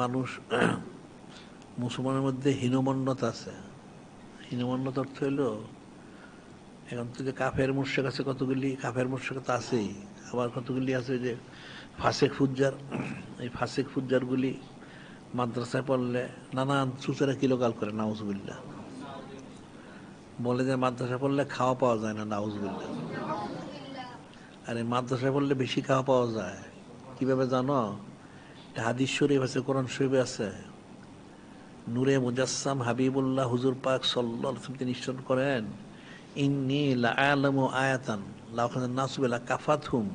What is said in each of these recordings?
মানুষ, মুসলমানের মধ্যে হীনমন্যতা আছে। হীনমন্যতা অর্থ হইল, এখন তো যে কাফের মুর্শেক আছে কতগুলি, কাফের মুর্শেক তো আছেই। আবার কতগুলি আছে যে ফাসেক ফুজ্জার, এই ফাসেক ফুজ্জারগুলি মাদ্রাসায় পড়লে নানান চুচেরা কিলোকাল করে নাউজবিল্লা বলে যে মাদ্রাসায় পড়লে খাওয়া পাওয়া যায় না নাউজবিল্লা আর এই মাদ্রাসায় পড়লে বেশি খাওয়া পাওয়া যায়। কীভাবে জানো? হাদিস শরীফ আছে, কোরআন শরীফে আছে। নূরে মুজাসসাম হাবিবুল্লাহ হুজুর পাক ওয়াসাল্লাম তিনি নিশ্চয় করেন, ইন্নি লাআলামু আয়াতান লাউখানা নাসুবিলা কাফাতহুম।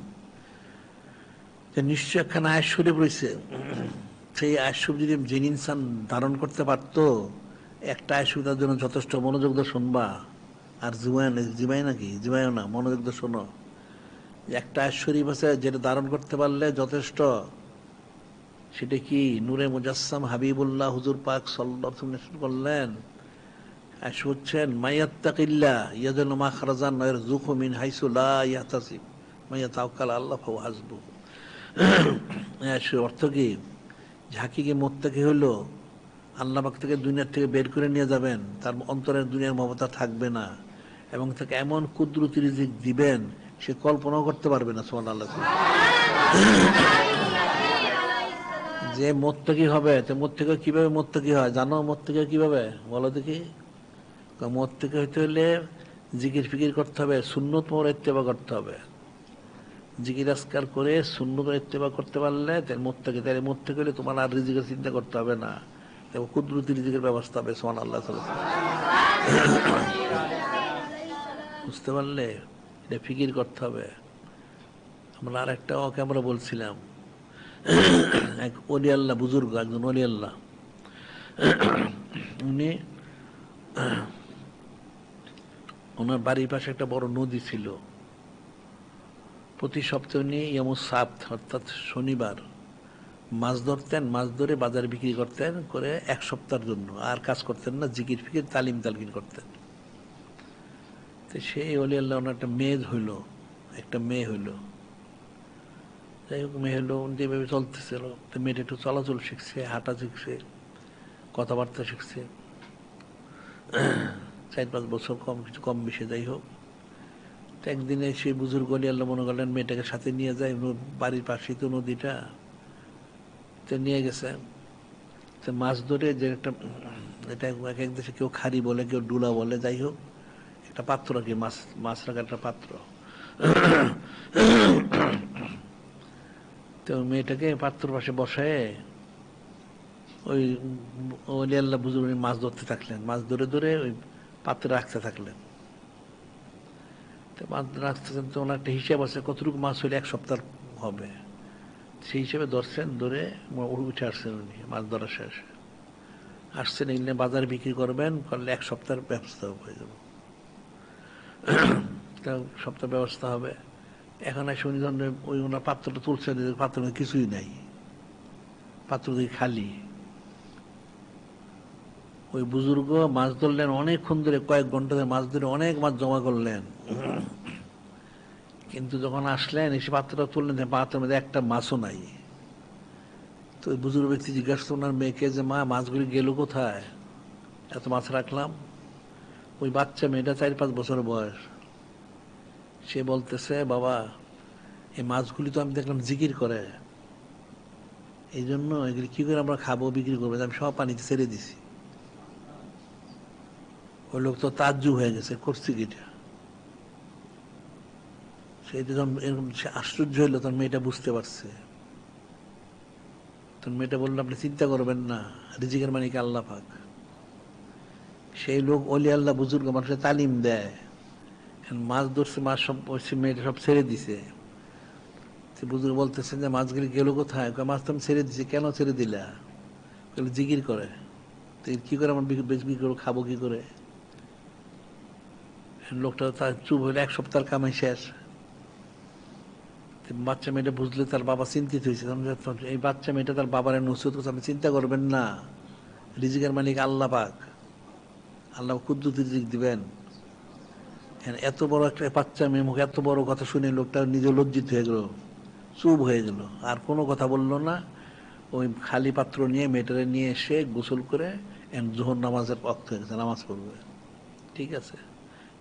যে নিশ্চয় একখানা আয়াত শরীফ রয়েছে। সেই আয়াত শরীফ যদি জেন ইনসান ধারণ করতে পারতো, একটা আয়াত শরীফ তার জন্য যথেষ্ট মনোযোগ দিয়ে শুনবা। আর জিমায় জিমাই নাকি? জিমায়ও না, মনোযোগ দিয়ে শোনো। একটা আয়াত শরীফ আছে যেটা ধারণ করতে পারলে যথেষ্ট সেটা কি নূরে মুজাসসাম হাবিবুল্লাহ হুজুর পাক আলাইহি করলেন? হচ্ছেন মাইয়াত্তাকিল্লা ইয়াজাল মাখরাজান ইয়ারযুকু মিন হাইসু লা ইয়াহতাসিব। মাইয়া তাওয়াক্কাল আল্লাহ ফাহু হাসবু অর্থ কি? ঝাঁকিকে মোত্তাকি হলো আল্লাহ পাক থেকে দুনিয়ার থেকে বের করে নিয়ে যাবেন, তার অন্তরের দুনিয়ার মমতা থাকবে না এবং তাকে এমন কুদরতি রিজিক দিবেন, সে কল্পনাও করতে পারবে না সোমান আল্লাহ যে মোত্তাকি হবে, তো মোত্তাকি কীভাবে মোত্তাকি হয়? জানো মোত্তাকি কীভাবে? বলো দেখি। মোত্তাকি হইতে হলে জিকির ফিকির করতে হবে, সুন্নত মোর ইত্তেবা করতে হবে। জিকির আসকার করে সুন্নত ইত্তেবা করতে পারলে তাহলে মোত্তাকি তাহলে মোত্তাকি হলে তোমার আর রিজিকের চিন্তা করতে হবে না। এবং কুদরতি রিজিকের ব্যবস্থা হবে সোমান আল্লাহ বুঝতে পারলে? এটা ফিকির করতে হবে। আমরা আর একটা ওকে আমরা বলছিলাম এক অলি আল্লাহ, বুজুর্গ, একজন অলি আল্লাহ। উনি ওনার বাড়ির পাশে একটা বড় নদী ছিল। প্রতি সপ্তাহে উনি সাত অর্থাৎ শনিবার, মাছ ধরতেন, মাছ ধরে বাজারে বিক্রি করতেন করে এক সপ্তাহের জন্য। আর কাজ করতেন না, জিকির ফিকির, তালিম তালকিন করতেন। তো সেই অলি আল্লাহ, ওনার একটা মেয়ে হইল, একটা মেয়ে হইল। যাই হোক মেয়ে হলো। যেভাবে চলতেছিল মেয়েটা একটু চলাচল শিখছে, হাঁটা শিখছে, কথাবার্তা শিখছে। চার পাঁচ বছর কম, কিছু কম বেশি, যাই হোক। তো একদিনে সেই বুজুর্গ গলি আল্লাহ মনে করলেন মেয়েটাকে সাথে নিয়ে যায় বাড়ির পাশেই তো নদীটা। তো নিয়ে গেছে। তো মাছ ধরে যে একটা, এটা এক এক দেশে কেউ খারি বলে, কেউ ডুলা বলে, যাই হোক। একটা পাত্র আর কি, মাছ মাছ রাখার একটা পাত্র। তো মেয়েটাকে পাত্র পাশে বসায় ওই ওলি আল্লাহ বুঝুর মাছ ধরতে থাকলেন। মাছ ধরে ধরে ওই পাত্রে রাখতে থাকলেন। তো মাছ রাখতে তো ওনার একটা হিসাব আছে, কতটুকু মাছ হলে এক সপ্তাহ হবে। সেই হিসেবে ধরছেন, ধরে উঠে আসছেন উনি, মাছ ধরা শেষ। আসছেন এগুলো বাজারে বিক্রি করবেন, করলে এক সপ্তাহের ব্যবস্থা হয়ে যাবে। সপ্তাহ ব্যবস্থা হবে। এখন আর শুনি ওই ওনার পাত্রটা তুলছে মধ্যে কিছুই নাই। পাত্র দিয়ে খালি। ওই বুজুর্গ মাছ ধরলেন অনেকক্ষণ ধরে, কয়েক ঘণ্টা ধরে মাছ ধরে অনেক মাছ জমা করলেন। কিন্তু যখন আসলেন, এসে পাত্রটা তুললেন পাত্রের মধ্যে একটা মাছও নাই। তো ওই বুজুর্গ ব্যক্তি জিজ্ঞাসা ওনার মেয়েকে যে মা, মাছগুলি গেল কোথায়? এত মাছ রাখলাম? ওই বাচ্চা মেয়েটা চার পাঁচ বছর বয়স। সে বলতেছে, বাবা, এই মাছগুলি তো আমি দেখলাম জিকির করে। এই জন্য এগুলি কি করে আমরা খাব, বিক্রি করব? আমি সব পানিতে ছেড়ে দিছি। ওই লোক তো তাজ্জু হয়ে গেছে, করছি কিটা সেইটা যখন এরকম সে আশ্চর্য হইল, তখন মেয়েটা বুঝতে পারছে। তখন মেয়েটা বলল, আপনি চিন্তা করবেন না, রিজিকের মানিক আল্লাহ পাক। সেই লোক অলি আল্লাহ, বুজুর্গ মানুষের তালিম দেয়। মাছ ধরছে, মাছ সব ওই মেয়েটা সব ছেড়ে দিছে। সে বুজুর্গ বলতেছেন যে মাছগুলি গেল কোথায়? মাছ তো আমি ছেড়ে দিছি, কেন ছেড়ে দিলা? জিকির করে। তো কি করে আমার বিক্রি করব, খাব কি করে? লোকটা তার চুপ হলে এক সপ্তাহ কামাই শেষ। বাচ্চা মেয়েটা বুঝলে তার বাবা চিন্তিত হয়েছে। এই বাচ্চা মেয়েটা তার বাবার নসুদ করছে, আপনি চিন্তা করবেন না। রিজিকের মালিক আল্লাহ পাক। আল্লাহ কুদ্দুত দিবেন। এত বড় একটা বাচ্চা মেয়ে মুখে এত বড় কথা শুনে লোকটা নিজে লজ্জিত হয়ে গেল, চুপ হয়ে গেল। আর কোনো কথা বলল না। ওই খালি পাত্র নিয়ে, মেয়েটারে নিয়ে এসে গোসল করে এন জোহর নামাজের পক্ষ হয়ে গেছে, নামাজ পড়বে। ঠিক আছে?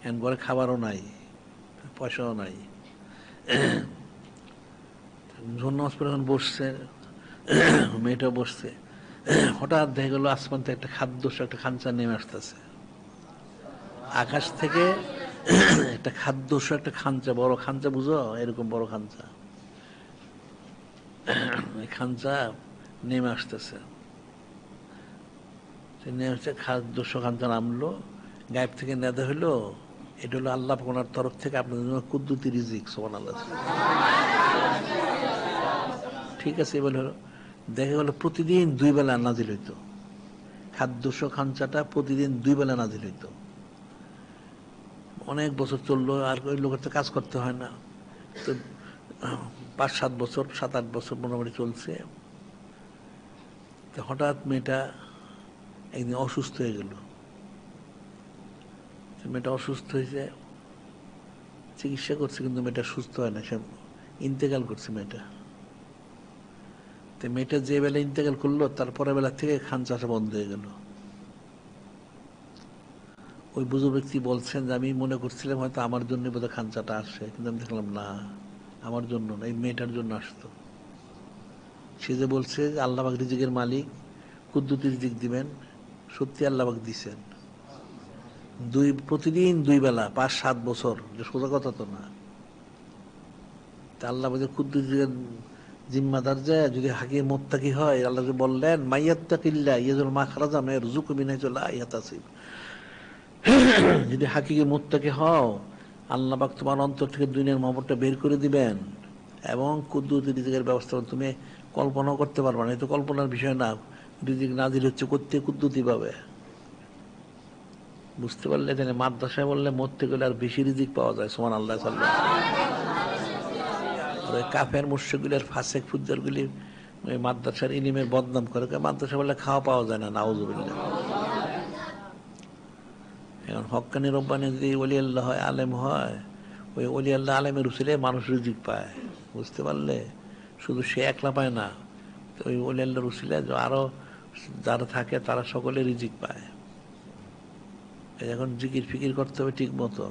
এন ঘরে খাবারও নাই, পয়সাও নাই। জোহর নামাজ পড়ে এখন বসছে মেয়েটা বসছে। হঠাৎ দেখা গেলো আসমান থেকে একটা খাদ্য একটা খাঞ্চা নেমে আসতেছে। আকাশ থেকে একটা খাদ্য একটা খাঞ্চা, বড় খাঞ্চা বুঝো? এরকম বড় খাঞ্চা। খাঞ্চা নেমে আসতেছে। নেমে আসছে খাদ্যস্য খাঞ্চা নামলো, গায়েব থেকে নেদা হলো এটা হলো আল্লাহ ওনার তরফ থেকে আপনাদের জন্য কুদ্দুতি রিজিক সোমান আল্লাহ ঠিক আছে, এবার হলো, দেখা গেল প্রতিদিন দুই বেলা নাজিল হইতো। খাদ্যস্য খাঞ্চাটা প্রতিদিন দুই বেলা নাজিল হইতো। অনেক বছর চলল, আর ওই লোকের তো কাজ করতে হয় না। তো পাঁচ, সাত বছর, সাত, আট বছর মোটামুটি চলছে। তো হঠাৎ মেয়েটা একদিন অসুস্থ হয়ে গেল। মেয়েটা অসুস্থ হয়েছে, চিকিৎসা করছে, কিন্তু মেয়েটা সুস্থ হয় না, সে ইন্তেকাল করছে মেয়েটা। তো মেয়েটা যে বেলা ইন্তেকাল করল তারপরে বেলা থেকে খান চাষা বন্ধ হয়ে গেল। ওই বুজুর্গ ব্যক্তি বলছেন যে, আমি মনে করছিলাম হয়তো আমার জন্য বোধহয় খাঞ্চাটা আসে কিন্তু আমি দেখলাম না, আমার জন্য না, এই মেয়েটার জন্য আসতো। সে যে বলছে যে আল্লাহবাক রিজিকের মালিক কুদ্দুতি রিজিক দিবেন, সত্যি আল্লাহবাক দিছেন। দুই, প্রতিদিন দুই বেলা, পাঁচ, সাত বছর, যে সোজা কথা তো না। তা আল্লাহ কুদ্দুতির জিম্মাদার যে, যদি হাকির মোত্তাকি হয়, আল্লাহ বললেন মাইয়াত্তাকিল্লা ইয়াজুল মা খারাজা মেয়ের জুকু বিনাইজুল্লাহ ইয়াতাসিব। যদি হাকিকে মোত্তাকে হও, আল্লাহ পাক তোমার অন্তর থেকে দুনিয়ার মহব্বতটা বের করে দিবেন। এবং কুদ্দুতি রিজিকের ব্যবস্থা তুমি কল্পনাও করতে পারবে না। এই তো কল্পনার বিষয় না, রিজিক নাজির হচ্ছে করতে কুদ্দুতি পাবে বুঝতে পারলে এখানে মাদ্রাসায় বললে মরতে গেলে আর বেশি রিজিক পাওয়া যায় সমান আল্লাহ আর ওই কাফের মুর্শিগুলির ফাঁসেক ফুজ্জারগুলি ওই মাদ্রাসার ইলিমের বদনাম করে। মাদ্রাসা বললে খাওয়া পাওয়া যায় না, নাউজুবিল্লাহ। এখন হকানি রব্বানি যদি অলি আল্লাহ হয়, আলেম হয়, ওই অলি আল্লাহ আলেমের উচিলে মানুষ রিজিক পায়। বুঝতে পারলে? শুধু সে একলা পায় না। ওই অলি আল্লাহর উচিলে আরও যারা থাকে, তারা সকলে রিজিক পায়। এখন জিকির ফিকির করতে হবে ঠিক মতো।